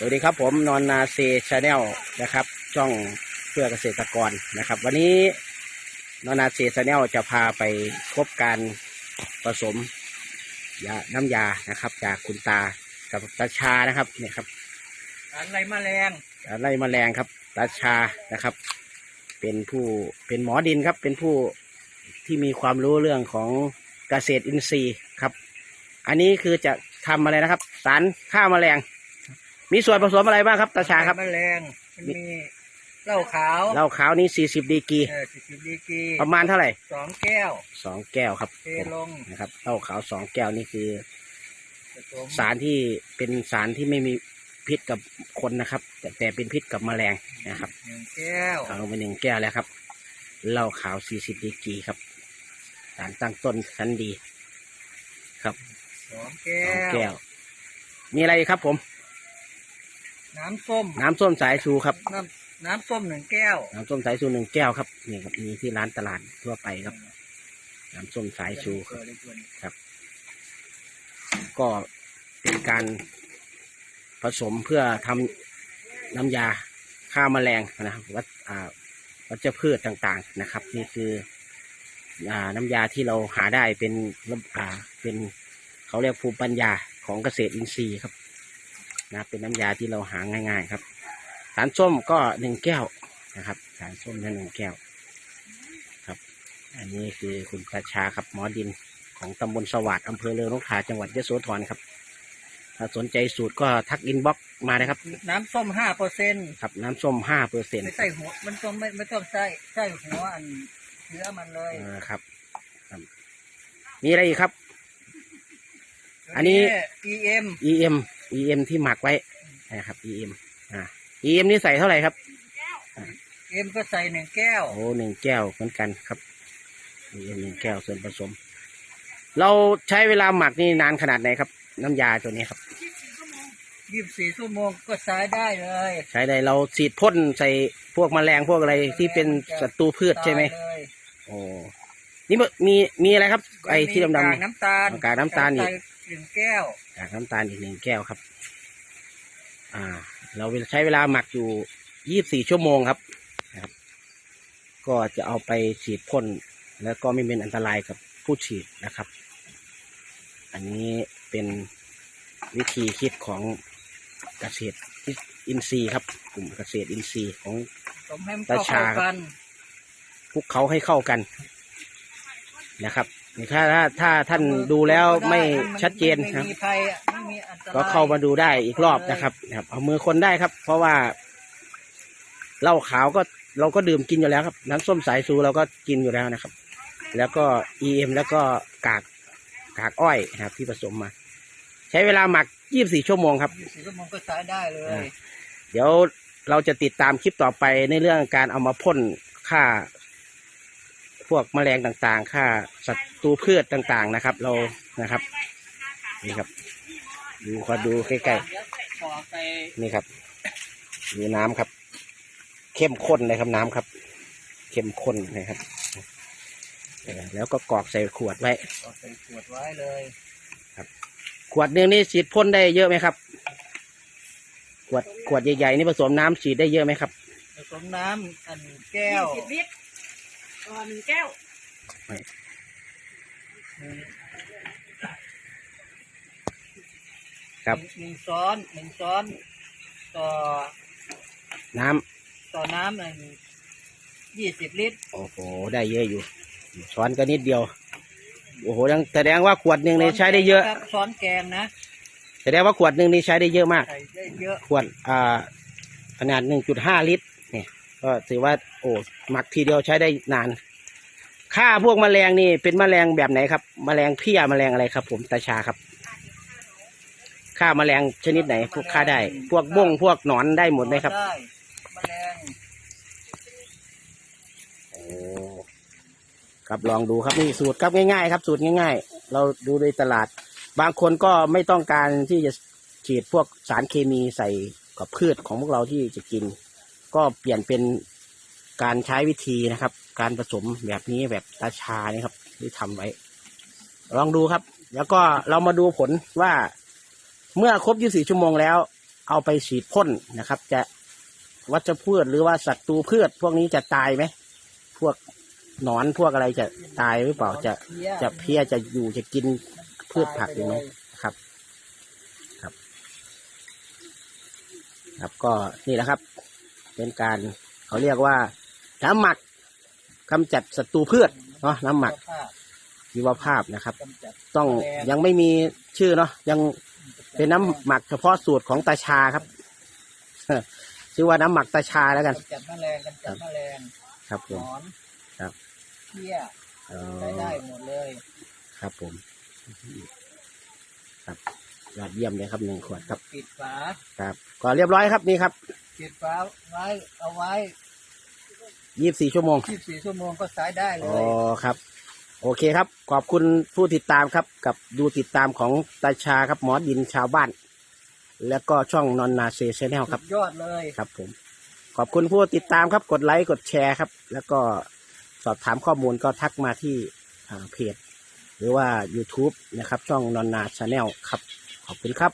สวัสดีครับผมนอนนาเซชาแนลนะครับช่องเพื่อเกษตรกรนะครับ วันนี้นอนนาเซชาแนลจะพาไปพบการผสมยาน้ำยานะครับ จากคุณตากับตาชานะครับเนี่ยครับอะไรแมลงไล่แมลงครับตาชานะครับ เป็นผู้เป็นหมอดินครับ เป็นผู้ที่มีความรู้เรื่องของเกษตรอินทรีย์ครับ อันนี้คือจะทำอะไรนะครับ สารฆ่าแมลง มีส่วนผสมอะไรบ้างครับตาชาครับแมลงมันมีเหล้าขาวเหล้าขาวนี่40ดีกรีเออสิบสิบดีกรีประมาณเท่าไหร่สองแก้วสองแก้วครับเทลงนะครับเหล้าขาวสองแก้วนี่คือผสมสารที่เป็นสารที่ไม่มีพิษกับคนนะครับ แต่แต่เป็นพิษกับแมลงนะครับหนึ่งแก้วเอาลงไปหนึ่งแก้วแล้วครับเหล้าขาว40ดีกรีครับสารตั้งต้นชั้นดี ครับสองแก้สองวแก้วมีอะไรอีกครับผม น้ำส้ม น้ำส้มสายชูครับ น้ำน้ำส้มหนึ่งแก้ว น้ำส้มสายชูหนึ่งแก้วครับนี่ครับมีที่ร้านตลาดทั่วไปครับ น้ำส้มสายชูครับก็เป็นการผสมเพื่อทำน้ำยาฆ่าแมลงนะครับวัชอ่าวัชพืชต่างๆนะครับ นี่คืออ่าน้ำยาที่เราหาได้เป็นอ่าเป็นเขาเรียกภูมิปัญญาของเกษตรอินทรีย์ครับ นะเป็นน้ำยาที่เราหาง่าย ๆ ครับ สารส้มก็หนึ่งแก้วนะครับ สารส้มนั่นหนึ่งแก้วครับ อันนี้คือคุณประชาครับหมอดินของตำบลสวัสดอำเภอเรืองนกทาจังหวัดยโสธรครับถ้าสนใจสูตรก็ทักอินบ็อกมานะครับ น้ำส้มห้าเปอร์เซ็นต์ครับน้ำส้มห้าเปอร์เซ็นต์ไม่ใส่หัว มันต้องไม่ไม่ต้องใส่ใส่หัวอันเนื้อมันเลยครับครับมีอะไรอีกครับ อันนี้ EM EM EM ที่หมักไว้นะครับ EM อ่า EM นี่ใส่เท่าไหร่ครับ เอ็มก็ใส่หนึ่งแก้ว โอ้หนึ่งแก้วเหมือนกันครับ EM หนึ่งแก้วส่วนผสม เราใช้เวลาหมักนี่นานขนาดไหนครับ น้ำยาตัวนี้ครับ ยี่สิบสี่ชั่วโมงก็ใช้ได้เลยใช้ได้เราฉีดพ่นใส่พวกแมลงพวกอะไรที่เป็นศัตรูพืชใช่ไหมตายเลยโอ้นี่มันมีมีอะไรครับ ไอ้ที่ดำกากๆน้ำตาลกากน้ำตาลอีก ใส่ หนึ่งแก้วกากน้ำตาลอีกหนึ่งแก้วครับ อ่า เราใช้เวลาหมักอยู่ยี่บสี่ชั่วโมงครับนะครับ ก็จะเอาไปฉีดพ่นแล้วก็ไม่เป็นอันตรายกับผู้ฉีดนะครับ อันนี้เป็นวิธีคิดของเกษตรอินทรีย์ครับ กลุ่มเกษตรอินทรีย์ของสมให้มันตาเข้าชาครับกันพวกเขาให้เข้ากันนะครับ ถ้าถ้าถ้าท่านดูแล้วไม่ชัดเจนไม่ครับมีภัยอะไม่มีอันตรายก็เข้ามาดูได้อีกรอบนะครับนะครับ เอามือคนได้ครับ เพราะว่าเหล้าขาวก็เราก็ดื่มกินอยู่แล้วครับ น้ำส้มสายชูเราก็กินอยู่แล้วนะครับ แล้วก็ EM แล้วก็กากกากอ้อยนะครับ ที่ผสมมา ใช้เวลาหมัก 24 ชั่วโมงครับยี่สิบสี่ชั่วโมงก็ใช้ได้เลยอ่าเดี๋ยวเราจะติดตามคลิปต่อไปในเรื่องการเอามาพ่นฆ่า พวกแมลงต่างๆฆ่าศัตรูพืชต่างๆนะครับ เรานะครับ นี่ครับ ดูขอดูใกล้ๆเดี๋ยวขอใส่นี่ครับดูน้ำครับ เข้มข้นเลยครับน้ำครับ เข้มข้นนะครับเออแล้วก็กรอกใส่ขวดไว้ขอใส่ขวดไว้เลยขวดหนึ่งนี่ฉีดพ่นได้เยอะไหมครับ ขวดขวดใหญ่ๆนี่ผสมน้ำฉีดได้เยอะไหมครับผสมน้ำอันแก้วสิบลิตร ต่อหนึ่งแก้วหนึ่งครับ หนึ่งช้อนหนึ่งช้อน ต่อน้ำต่อน้ำอันยี่สิบลิตรโอ้โห ได้เยอะอยู่ ช้อนก็นิดเดียว โอ้โหยังแสดงว่าขวดหนึ่งนี่ใช้ได้เยอะ ครับช้อนแกงนะแสดงว่าขวดหนึ่งนี่ใช้ได้เยอะมาก ใส่ได้เยอะ ขวดอ่าขนาดหนึ่งจุดห้าลิตรเนี่ย ก็ถือว่าโอ้หมักทีเดียวใช้ได้นานฆ่าพวกแมลงนี่เป็นแมลงแบบไหนครับแมลงเพี้ยแมลงอะไรครับ ผมตาชาครับฆ่าแมลงชนิดไหน พวกฆ่าได้ พวกบ้งพวกหนอนได้หมดไหมครับได้แมลงโอ้ครับลองดูครับนี่สูตรครับง่ายๆ ครับ สูตรง่าย ๆ เราดูในตลาด บางคนก็ไม่ต้องการที่จะฉีดพวกสารเคมีใส่กับพืชของพวกเราที่จะกิน ก็เปลี่ยนเป็นการใช้วิธีนะครับ การผสมแบบนี้แบบตาชานี่ครับ ที่ทำไว้ ลองดูครับ แล้วก็เรามาดูผลว่าเมื่อครบ 24 ชั่วโมงแล้ว เอาไปฉีดพ่นนะครับ จะวัชพืชหรือว่าศัตรูพืช พวกนี้จะตายไหมพวกหนอนพวกอะไรจะตายหรือเปล่าจะจะเพี้ยจะอยู่จะกินพืชผักอยู่ไหมครับ ครับ ครับก็นี่แหละครับ เป็นการเขาเรียกว่าน้ำหมักกำจัดศัตรูพืชเนาะน้ำหมักภาพชีวภาพนะครับกำจัดต้องแมลงยังไม่มีชื่อเนาะยังเป็นน้ำหมักเฉพาะสูตรของตาชาครับชื่อว่าน้ำหมักตาชาแล้วกันกำจัดแมลงกำจัดแมลงครับผหนมอนครับเพี้ยเอ่อใช้ได้หมดเลย ครับผม ครับยอดเยี่ยมเลยครับหนึ่งขวดครับปิดฝาครับก็เรียบร้อยครับนี่ครับ ปิดฝาไว้เอาไว้ยี่สิบสี่ชั่วโมง 24ชั่วโมงก็ใช้ได้เลอ๋อย ครับ โอเคครับ ขอบคุณผู้ติดตามครับ กับดูติดตามของตาชาครับหมอดินชาวบ้าน แล้วก็ช่องนอนนาเซชแนลครับสุดยอดเลย ครับผม ขอบคุณผู้ติดตามครับ กดไลค์ กดแชร์ครับ แล้วก็สอบถามข้อมูลก็ทักมาที่อ่าเพจ หรือว่า YouTube นะครับ ช่องนอนนาชาแนลครับ ขอบคุณครับ